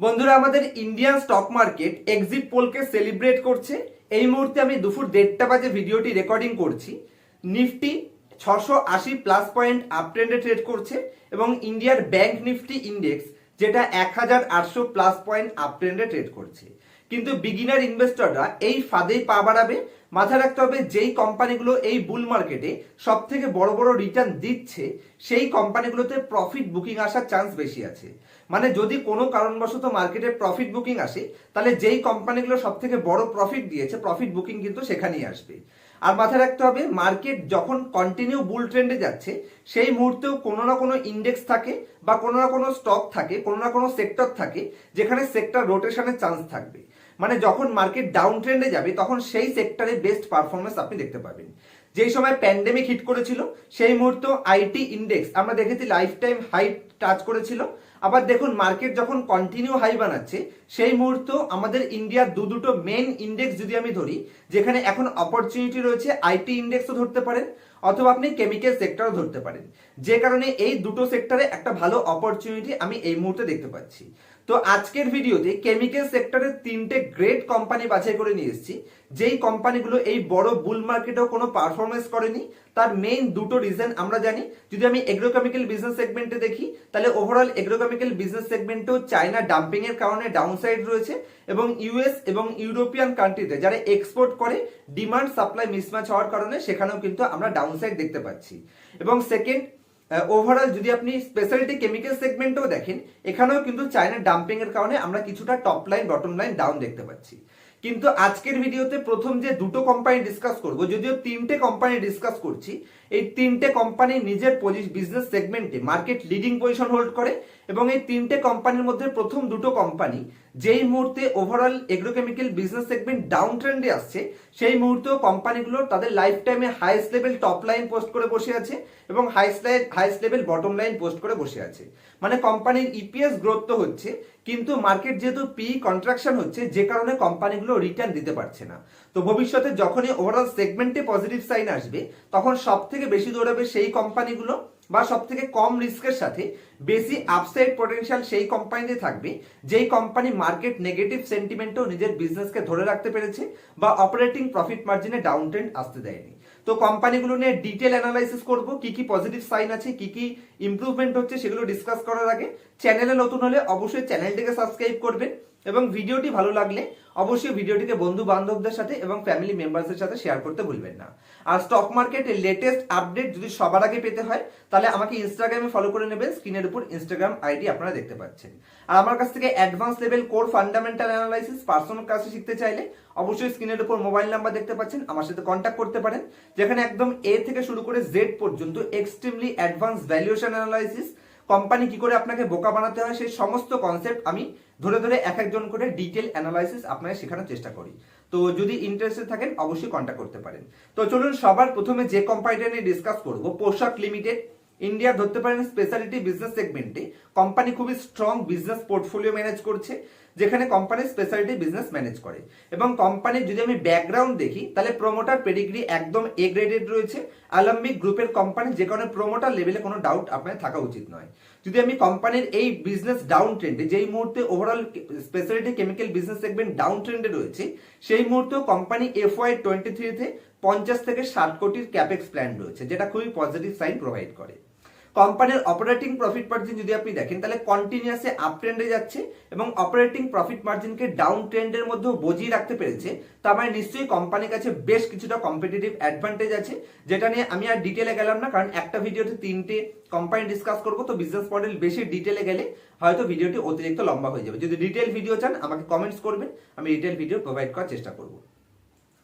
বন্ধুরা, আমাদের Indian stock market exit পোলকে সেলিব্রেট করছে। এই মুহূর্তে আমি দুপুর দেড়টা বাজে ভিডিওটি রেকর্ডিং করছি। নিফটি ছশো আশি প্লাস পয়েন্ট আপ ট্রেন্ডে ট্রেড করছে এবং ইন্ডিয়ার ব্যাংক নিফটি ইন্ডেক্স যেটা এক হাজার আটশো প্লাস পয়েন্ট আপ ট্রেন্ডে ট্রেড করছে। কিন্তু বিগিনার ইনভেস্টররা এই ফাঁদেই পা বাড়াবে মাথায় রাখতে হবে, যেই কোম্পানিগুলো এই বুল মার্কেটে সব থেকে বড় বড় রিটার্ন দিচ্ছে, সেই কোম্পানিগুলোতে প্রফিট বুকিং আসার চান্স বেশি আছে। মানে যদি কোনো কারণবশত মার্কেটে প্রফিট বুকিং আসে, তাহলে যেই কোম্পানিগুলো সব থেকে বড় প্রফিট দিয়েছে প্রফিট বুকিং কিন্তু সেখানেই আসবে। আর মাথায় রাখতে হবে মার্কেট যখন কন্টিনিউ বুল ট্রেন্ডে যাচ্ছে, সেই মুহূর্তেও কোনো না কোনো ইন্ডেক্স থাকে বা কোনো না কোনো স্টক থাকে, কোনো না কোনো সেক্টর থাকে, যেখানে সেক্টর রোটেশনের চান্স থাকবে। মানে যখন মার্কেট ডাউন ট্রেন্ডে যাবে, তখন সেই সেক্টরে বেস্ট পারফরমেন্স আপনি দেখতে পাবেন। যেই সময় প্যান্ডেমিক হিট করেছিল, সেই মুহূর্তে আইটি ইন্ডেক্স আমরা দেখেছি লাইফ টাইম হাই টাচ করেছিল। আবার দেখুন মার্কেট যখন কন্টিনিউ হাই বানাচ্ছে, সেই মুহূর্তে আমাদের ইন্ডিয়ার দু দুটো মেন ইন্ডেক্স যদি আমি ধরি, যেখানে এখন অপরচুনিটি রয়েছে আইটি ইন্ডেক্সও ধরতে পারেন, অথবা আপনি কেমিক্যাল সেক্টরও ধরতে পারেন। যে কারণে এই দুটো সেক্টরে একটা ভালো অপরচুনিটি আমি এই মুহূর্তে দেখতে পাচ্ছি। তো আজকের ভিডিওতে কেমিক্যাল সেক্টরের তিনটে গ্রেট কোম্পানি বাছাই করে নিয়ে এসেছি। যেই কোম্পানিগুলো এই বড় বুল মার্কেটেও কোনো পারফরমেন্স করেনি, তার মেইন দুটো রিজন আমরা জানি। যদি আমি এগ্রোকেমিক্যাল বিজনেস সেগমেন্টে দেখি, তাহলে ওভারঅল এগ্রোকেমিক্যাল বিজনেস সেগমেন্টেও চায়না ডাম্পিং এর কারণে ডাউনসাইড রয়েছে এবং ইউএস এবং ইউরোপিয়ান কান্ট্রিতে যারা এক্সপোর্ট করে ডিমান্ড সাপ্লাই মিসম্যাচ হওয়ার কারণে সেখানেও কিন্তু আমরা ডাউনসাইড দেখতে পাচ্ছি। এবং সেকেন্ড ওভারঅল যদি আপনি স্পেশালিটি কেমিক্যাল সেগমেন্টও দেখেন, এখানেও কিন্তু চায়নার ডাম্পিং এর কারণে আমরা কিছুটা top line bottom line down দেখতে পাচ্ছি। কিন্তু আজকের ভিডিওতে প্রথম যে দুটো কোম্পানি ডিসকাস করব, যদিও তিনটে কোম্পানি ডিসকাস করছি, এই তিনটে কোম্পানি নিজের বিজনেস সেগমেন্টে মার্কেট লিডিং পজিশন হোল্ড করে, এবং এই তিনটে কোম্পানির মধ্যে প্রথম দুটো কোম্পানি যেই মুহূর্তে overall agrochemical business segment down ট্রেন্ডে আসছে, সেই মুহূর্তেও কোম্পানিগুলো তাদের লাইফ টাইমে highest level top line post করে বসে আছে এবং highest line highest level bottom line post করে বসে আছে। মানে কোম্পানির ইপিএস গ্রোথ তো হচ্ছে, কিন্তু মার্কেট যেহেতু পি কন্ট্রাকশন হচ্ছে, যে কারণে কোম্পানিগুলো রিটার্ন দিতে পারছে না। তো ভবিষ্যতে যখনই ওভারঅল সেগমেন্টে পজিটিভ সাইন আসবে, তখন সব থেকে বেশি দৌড়াবে সেই কোম্পানিগুলো বা সব থেকে কম রিস্কের সাথে বেশি আপসাইড পটেনশিয়াল সেই কোম্পানিতে থাকবে, যেই কোম্পানি মার্কেট নেগেটিভ সেন্টিমেন্টও নিজের বিজনেসকে ধরে রাখতে পেরেছে বা অপারেটিং প্রফিট মার্জিনে ডাউন ট্রেন্ড আসতে দেয়নি। তো কোম্পানিগুলো নিয়ে ডিটেল অ্যানালাইসিস করব, কি কি পজিটিভ সাইন আছে, কি কি ইম্প্রুভমেন্ট হচ্ছে সেগুলো ডিসকাস করার আগে। চ্যানেলে নতুন হলে অবশ্যই চ্যানেলটিকে সাবস্ক্রাইব করবেন এবং ভিডিওটি ভালো লাগলে অবশ্যই ভিডিওটিকে বন্ধু বান্ধবদের সাথে এবং ফ্যামিলি মেম্বার্সের সাথে শেয়ার করতে ভুলবেন না। আর স্টক মার্কেটের লেটেস্ট আপডেট যদি সবার আগে পেতে হয়, তাহলে আমাকে ইনস্টাগ্রামে ফলো করে নেবেন স্ক্রিনের উপর ইনস্টাগ্রাম আইডি আপনারা দেখতে পাচ্ছেন। আর আমার কাছ থেকে advance level core fundamental analysis personal কাছে শিখতে চাইলে অবশ্যই স্ক্রিনের উপর মোবাইল নাম্বার দেখতে পাচ্ছেন, আমার সাথে কন্ট্যাক্ট করতে পারেন। যেখানে একদম এ থেকে শুরু করে জেড পর্যন্ত extremely advance valuation analysis company কি করে আপনাকে বোকা বানাতে হয়, সেই সমস্ত কনসেপ্ট আমি ধরে ধরে এক একজন করে ডিটেল অ্যানালাইসিস আপনাকে শেখানোর চেষ্টা করি। তো যদি ইন্টারেস্টেড থাকেন, অবশ্যই কন্ট্যাক্ট করতে পারেন। তো চলুন, সবার প্রথমে যে কোম্পানিটা নিয়ে ডিসকাস করব, পোশাক লিমিটেড ইন্ডিয়া ধরতে পারেন স্পেশালিটি বিজনেস সেগমেন্টে কোম্পানি খুবই স্ট্রং বিজনেস পোর্টফোলিও ম্যানেজ করছে, যেখানে কোম্পানি স্পেশালিটি বিজনেস ম্যানেজ করে। এবং কোম্পানির যদি আমি ব্যাকগ্রাউন্ড দেখি, তাহলে প্রোমোটার পেডিগ্রি একদম এ গ্রেডেড রয়েছে। আলম্বিক গ্রুপের কোম্পানি যে কারণে প্রোমোটার লেভেলে কোনো ডাউট আপনার থাকা উচিত নয়। যদি আমি কোম্পানির এই বিজনেস ডাউন ট্রেন্ডে যেই মুহূর্তে overall speciality chemical business segment down ট্রেন্ডে রয়েছে, সেই মুহূর্তেও কোম্পানি এফ ওয়াই টোয়েন্টি থ্রিতে পঞ্চাশ থেকে ষাট কোটির ক্যাপেক্স প্ল্যান রয়েছে, যেটা খুবই পজিটিভ সাইন প্রোভাইড করে। কোম্পানির অপারেটিং প্রফিট মার্জিন যদি আপনি দেখেন, তাহলে কন্টিনিউয়াসে আপ ট্রেন্ডে যাচ্ছে এবং অপারেটিং প্রফিট মার্জিনকে ডাউন ট্রেন্ডের মধ্যেও বজিয়ে রাখতে পেরেছে। তার মানে নিশ্চয়ই কোম্পানির কাছে বেশ কিছুটা কম্পিটিটিভ অ্যাডভান্টেজ আছে, যেটা নিয়ে আমি আর ডিটেলে গেলাম না, কারণ একটা ভিডিওতে তিনটে কোম্পানি ডিসকাস করব, তো বিজনেস মডেল বেশি ডিটেলে গেলে হয়তো ভিডিওটি অতিরিক্ত লম্বা হয়ে যাবে। যদি ডিটেল ভিডিও চান, আমাকে কমেন্টস করবেন, আমি ডিটেল ভিডিও প্রোভাইড করার চেষ্টা করব।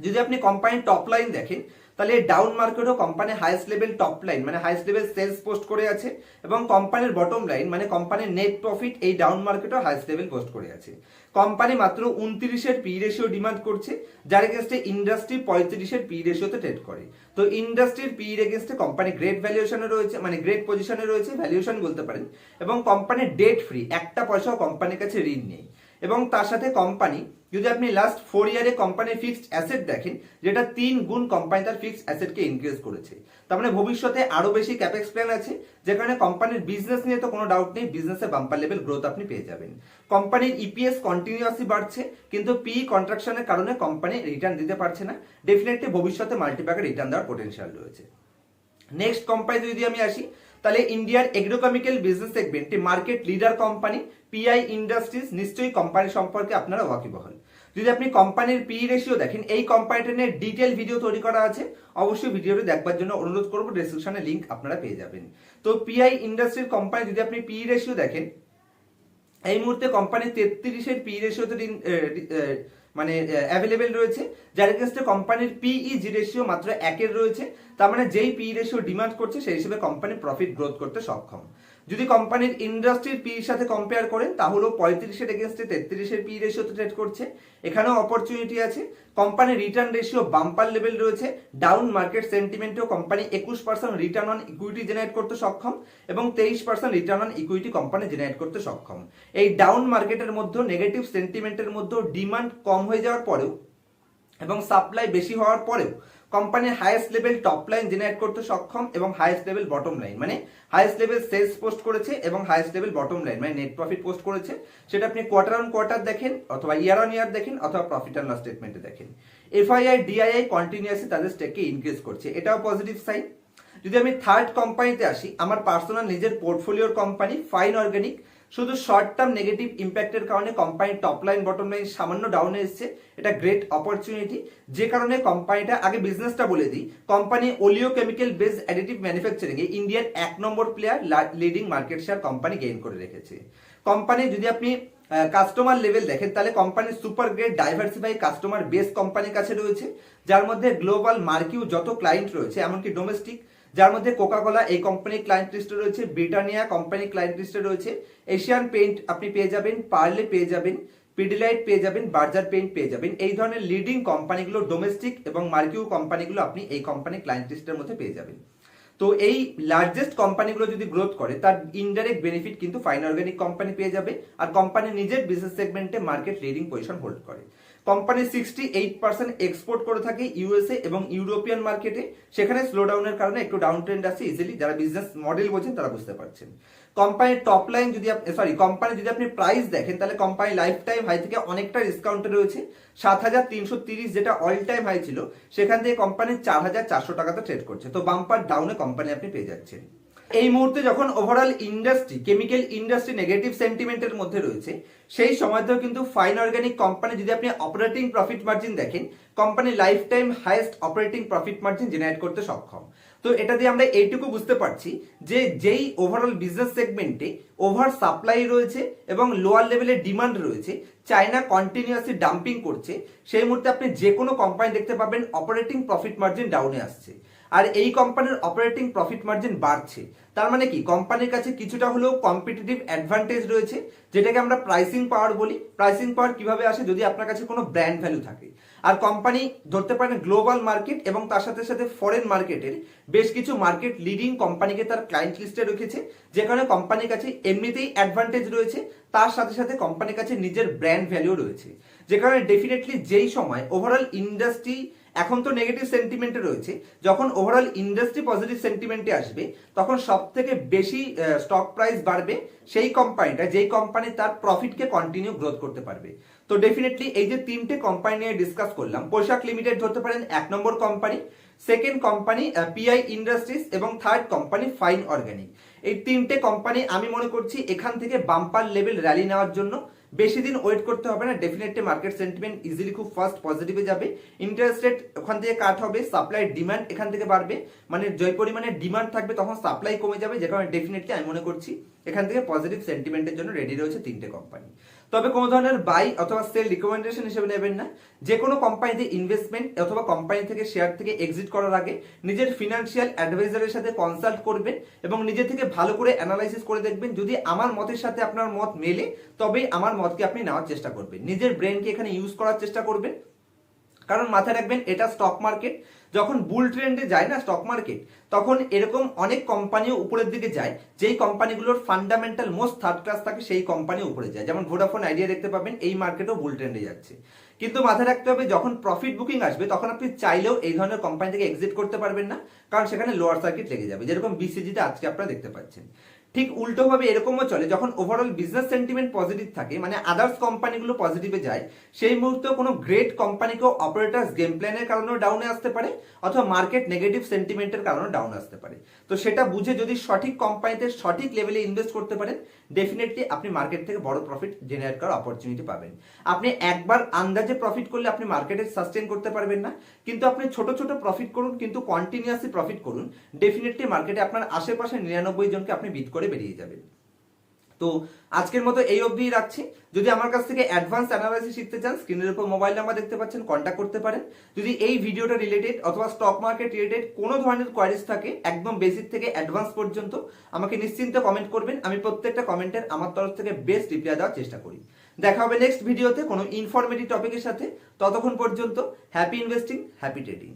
যদি আপনি কোম্পানির টপ লাইন দেখেন তাহলে down market মার্কেটও company highest level top line মানে হাইস্ট লেভেল সেলস পোস্ট করে আছে এবং কোম্পানির বটম লাইন মানে কোম্পানির নেট প্রফিট এই ডাউন মার্কেটও হাইস্ট লেভেল পোস্ট করে আছে। কোম্পানি মাত্র উনত্রিশের পি রেশিও ডিমান্ড করছে, যার এগেনস্টে ইন্ডাস্ট্রি পঁয়ত্রিশের পি রেশিওতে ট্রেড করে। তো ইন্ডাস্ট্রির পি এগেনস্টে কোম্পানি গ্রেট ভ্যালুয়েশনে রয়েছে মানে গ্রেট পজিশনে রয়েছে ভ্যালুয়েশন বলতে পারেন, এবং কোম্পানি ডেট ফ্রি একটা পয়সাও কোম্পানির কাছে ঋণ নেই। এবং তার সাথে কোম্পানি যদি আপনি লাস্ট ফোর ইয়ারে কোম্পানির ফিক্সড অ্যাসেট দেখেন, যেটা তিন গুণ কোম্পানি তার ফিক্সড অ্যাসেটকে ইনক্রিজ করেছে। তার মানে ভবিষ্যতে আরও বেশি ক্যাপেক্স প্ল্যান আছে, যেখানে কোম্পানির বিজনেস নিয়ে তো কোনো ডাউট নেই বিজনেসে বাম্পার লেভেল গ্রোথ আপনি পেয়ে যাবেন। কোম্পানির ইপিএস কন্টিনিউয়াসলি বাড়ছে, কিন্তু পি কন্ট্রাকশনের কারণে কোম্পানি রিটার্ন দিতে পারছে না। ডেফিনেটলি ভবিষ্যতে মাল্টিপ্যাকে রিটার্ন দেওয়ার পোটেনশিয়াল রয়েছে। নেক্সট কোম্পানি যদি আমি আসি, তাহলে ইন্ডিয়ার এগ্রোকেমিক্যাল বিজনেস সেগমেন্টে market leader company PI Industries নিশ্চয়ই কোম্পানি সম্পর্কে আপনারা ওয়াকিবহল। যদি আপনি কোম্পানির পি রেশিও দেখেন, এই কোম্পানিটা নিয়ে ডিটেল ভিডিও তৈরি করা আছে। অবশ্যই ভিডিওটি দেখবার জন্য অনুরোধ করব ডিসক্রিপশনে লিঙ্ক আপনারা পেয়ে যাবেন। তো পিআই ইন্ডাস্ট্রির কোম্পানি যদি আপনি পি রেশিও দেখেন, এই মুহূর্তে কোম্পানি তেত্রিশের পি রেশিওতে মানে অ্যাভেলেবেল রয়েছে। যার এগেনস্টে কোম্পানির পিই জি রেশিও মাত্র একের রয়েছে। তার মানে যেই পি রেশিও ডিমান্ড করছে, সেই হিসেবে কোম্পানি প্রফিট গ্রোথ করতে সক্ষম। যদি কোম্পানির ইন্ডাস্ট্রির পি সাথে কম্পেয়ার করেন, তাহলেও পঁয়ত্রিশের এগেনস্টে তেত্রিশের পি রেশিওতে ট্রেড করছে। এখানেও অপরচুনিটি আছে। কোম্পানির রিটার্ন রেশিও বাম্পার লেভেল রয়েছে। ডাউন মার্কেট সেন্টিমেন্টেও কোম্পানি একুশ percent return on equity generate করতে সক্ষম এবং তেইশ percent return on equity company generate করতে সক্ষম। এই ডাউন মার্কেটের মধ্যে নেগেটিভ সেন্টিমেন্টের মধ্যে ডিমান্ড কম হয়ে যাওয়ার পরেও এবং সাপ্লাই বেশি হওয়ার পরেও কোম্পানির highest level top line generate করতে সক্ষম এবং হাইয়েস্ট লেভেল বটম লাইন মানে হাইয়েস্ট লেভেল সেলস পোস্ট করেছে এবং হাইয়েস্ট লেভেল বটম লাইন মানে নেট প্রফিট পোস্ট করেছে। সেটা আপনি কোয়ার্টার অন কোয়ার্টার দেখেন অথবা ইয়ার অন ইয়ার দেখেন অথবা প্রফিট অ্যান্ড লস স্টেটমেন্টে দেখেন। এফআইআই ডিআইআই কন্টিনিউয়াসলি তাদের স্টেককে ইনক্রিজ করছে। এটাও পজিটিভ সাইন যদি আমি থার্ড কোম্পানিতে আসি, আমার পার্সোনাল নিজের পোর্টফোলিওর কোম্পানি ফাইন অর্গানিক শুধু শর্ট টার্ম নেগেটিভ ইম্প্যাক্টের কারণে কোম্পানির টপ লাইন বটম লাইন সামান্য ডাউনে এসছে। এটা গ্রেট অপরচুনিটি যে কারণে কোম্পানিটা আগে বিজনেসটা বলে দিই। Company oleo chemical base additive manufacturing এ ইন্ডিয়ার এক নম্বর player leading market share company gain করে রেখেছে। কোম্পানি যদি আপনি কাস্টমার লেভেল দেখেন, তাহলে কোম্পানির super great diversify customer base কোম্পানির কাছে রয়েছে। যার মধ্যে গ্লোবাল মার্কিউ যত ক্লায়েন্ট রয়েছে, এমনকি ডোমেস্টিক যার মধ্যে কোকাকোলা এই কোম্পানির ক্লায়েন্ট লিস্টে রয়েছে ব্রিটানিয়া কোম্পানি ক্লায়েন্ট লিস্টে রয়েছে এশিয়ান পেইন্ট আপনি পেয়ে যাবেন পার্লে পেয়ে যাবেন পিডিলাইট পেয়ে যাবেন বার্জার পেইন্ট পেয়ে যাবেন। এই ধরনের লিডিং কোম্পানিগুলো ডোমেস্টিক এবং মার্কিউ কোম্পানিগুলো আপনি এই কোম্পানি ক্লায়েন্ট লিস্টের মধ্যে পেয়ে যাবেন। তো এই লার্জেস্ট কোম্পানিগুলো যদি গ্রোথ করে, তার ইনডাইরেক্ট বেনিফিট কিন্তু ফাইন অর্গানিক কোম্পানি পেয়ে যাবে আর কোম্পানি নিজের বিজনেস সেগমেন্টে মার্কেট লিডিং পজিশন হোল্ড করে। Company sixty eight percent export করে থাকে ইউএসএ এবং ইউরোপিয়ান মার্কেটে সেখানে স্লো ডাউনের কারণে একটু ডাউন ট্রেন্ড আছে ইজিলি যারা বিজনেস মডেল বোঝেন তারা বুঝতে পারছেন। কোম্পানির টপ লাইন যদি সরি কোম্পানি যদি আপনি প্রাইস দেখেন, তাহলে কোম্পানি লাইফ টাইম হাই থেকে অনেকটা ডিসকাউন্টে রয়েছে। সাত হাজার তিনশো তিরিশ যেটা অল টাইম হাই ছিল, সেখান থেকে কোম্পানি চার হাজার চারশো টাকাতে ট্রেড করছে। তো বাম্পার ডাউনে কোম্পানি আপনি পেয়ে যাচ্ছেন। এই মুহূর্তে যখন overall industry chemical industry negative সেন্টিমেন্টের মধ্যে রয়েছে, সেই সময়তেও কিন্তু ফাইন অর্গানিক কোম্পানি যদি আপনি অপারেটিং প্রফিট মার্জিন দেখেন company lifetime highest operating profit margin generate করতে সক্ষম। তো এটা দিয়ে আমরা এইটুকু বুঝতে পারছি যে যেই ওভারঅল বিজনেস সেগমেন্টে ওভার সাপ্লাই রয়েছে এবং লোয়ার লেভেলের ডিমান্ড রয়েছে চায়না কন্টিনিউয়াসলি ডাম্পিং করছে, সেই মুহূর্তে আপনি যে কোনো কোম্পানি দেখতে পাবেন অপারেটিং প্রফিট মার্জিন ডাউনে আসছে। আর এই কোম্পানির অপারেটিং প্রফিট মার্জিন বাড়ছে। তার মানে কি? কোম্পানির কাছে কিছুটা হলেও কম্পিটিটিভ অ্যাডভান্টেজ রয়েছে, যেটাকে আমরা প্রাইসিং পাওয়ার বলি। প্রাইসিং পাওয়ার কীভাবে আসে? যদি আপনার কাছে কোনো ব্র্যান্ড ভ্যালু থাকে। আর কোম্পানি ধরতে পারেন গ্লোবাল মার্কেট এবং তার সাথে সাথে ফরেন মার্কেটের বেশ কিছু মার্কেট লিডিং কোম্পানিকে তার ক্লায়েন্ট লিস্টে রেখেছে, যেখানে কোম্পানির কাছে এমনিতেই অ্যাডভান্টেজ রয়েছে, তার সাথে সাথে কোম্পানির কাছে নিজের ব্র্যান্ড ভ্যালু রয়েছে। যে কারণে ডেফিনেটলি যেই সময় ওভারঅল ইন্ডাস্ট্রি এখন তো নেগেটিভ সেন্টিমেন্টে রয়েছে। যখন ওভারঅল ইন্ডাস্ট্রি পজিটিভ সেন্টিমেন্টে আসবে, তখন সব থেকে বেশি স্টক প্রাইস বাড়বে সেই কোম্পানিটা যেই কোম্পানি তার প্রফিটকে কন্টিনিউ গ্রোথ করতে পারবে। তো ডেফিনেটলি এই যে তিনটে কোম্পানি নিয়ে ডিসকাস করলাম পোশাক লিমিটেড ধরতে পারেন, এক নম্বর company second company PI industries এবং থার্ড কোম্পানি ফাইন অর্গানিক এই তিনটে কোম্পানি আমি মনে করছি এখান থেকে বাম্পার লেভেল র্যালি নেওয়ার জন্য বেশি দিন ওয়েট করতে হবে না ডেফিনেটলি মার্কেট সেন্টিমেন্ট ইজিলি খুব ফাস্ট পজিটিভে যাবে। ইন্টারেস্ট রেট ওখান থেকে কাট হবে সাপ্লাই ডিমান্ড এখান থেকে বাড়বে। মানে যে পরিমাণে ডিমান্ড থাকবে তখন সাপ্লাই কমে যাবে, যে কারণে ডেফিনেটলি আমি মনে করছি এখান থেকে পজিটিভ সেন্টিমেন্টের জন্য রেডি রয়েছে তিনটে কোম্পানি তবে কোনো ধরনের বাই অথবা সেল রিকমেন্ডেশন হিসেবে নেবেন না। যে কোনো কোম্পানিতে ইনভেস্টমেন্ট অথবা কোম্পানি থেকে শেয়ার থেকে এক্সিট করার আগে নিজের ফিনান্সিয়াল অ্যাডভাইজারের সাথে কনসাল্ট করবেন এবং নিজে থেকে ভালো করে অ্যানালাইসিস করে দেখবেন। যদি আমার মতের সাথে আপনার মত মেলে, তবেই আমার মতকে আপনি নেওয়ার চেষ্টা করবেন। নিজের ব্রেনকে এখানে ইউজ করার চেষ্টা করবেন। কারণ মাথায় রাখবেন, এটা স্টক মার্কেট যখন বুল ট্রেন্ডে যায় না স্টক মার্কেট তখন এরকম অনেক কোম্পানিও উপরের দিকে যায়, যেই কোম্পানিগুলোর ফান্ডামেন্টাল মোস্ট থার্ড ক্লাস থাকে, সেই কোম্পানি উপরে যায়। যেমন ভোডাফোন আইডিয়া দেখতে পাবেন, এই মার্কেটও বুল ট্রেন্ডে যাচ্ছে। কিন্তু মাথায় রাখতে হবে, যখন প্রফিট বুকিং আসবে, তখন আপনি চাইলেও এই ধরনের কোম্পানি থেকে এক্সিট করতে পারবেন না, কারণ সেখানে লোয়ার সার্কিট লেগে যাবে, যেরকম বিসিজিতে আজকে আপনারা দেখতে পাচ্ছেন। ঠিক উল্টোভাবে এরকমও চলে, যখন ওভারঅল বিজনেস সেন্টিমেন্ট পজিটিভ থাকে মানে আদার্স কোম্পানিগুলো পজিটিভে যায়, সেই মুহূর্তে কোনো গ্রেট কোম্পানিকেও অপারেটার্স গেম প্ল্যানের কারণেও ডাউনে আসতে পারে, অথবা মার্কেট নেগেটিভ সেন্টিমেন্টের কারণে ডাউন আসতে পারে। তো সেটা বুঝে যদি সঠিক কোম্পানিতে সঠিক লেভেলে ইনভেস্ট করতে পারেন ডেফিনেটলি আপনি মার্কেট থেকে বড় প্রফিট জেনারেট করার অপরচুনিটি পাবেন। আপনি একবার আন্দাজে প্রফিট করলে আপনি মার্কেটে সাস্টেন করতে পারবেন না, কিন্তু আপনি ছোট ছোট প্রফিট করুন, কিন্তু কন্টিনিউয়াসলি প্রফিট করুন ডেফিনেটলি মার্কেটে আপনার আশেপাশে নিরানব্বই জনকে আপনি বিট করে বেরিয়ে যাবেন। তো আজকের মতো এই অবধি রাখছি। যদি আমার কাছ থেকে অ্যাডভান্স অ্যানালাইসিস শিখতে চান স্ক্রিনের উপর মোবাইল নাম্বার দেখতে পাচ্ছেন কন্ট্যাক্ট করতে পারেন। যদি এই ভিডিওটা রিলেটেড অথবা স্টক মার্কেট রিলেটেড কোনো ধরনের কোয়ারিজ থাকে, একদম বেসিক থেকে অ্যাডভান্স পর্যন্ত, আমাকে নিশ্চিন্তে কমেন্ট করবেন। আমি প্রত্যেকটা কমেন্টের আমার তরফ থেকে বেস্ট রিপ্লাই দেওয়ার চেষ্টা করি। দেখা হবে নেক্সট ভিডিওতে কোনো ইনফরমেটিভ টপিকের সাথে। ততক্ষণ পর্যন্ত হ্যাপি ইনভেস্টিং হ্যাপি ট্রেডিং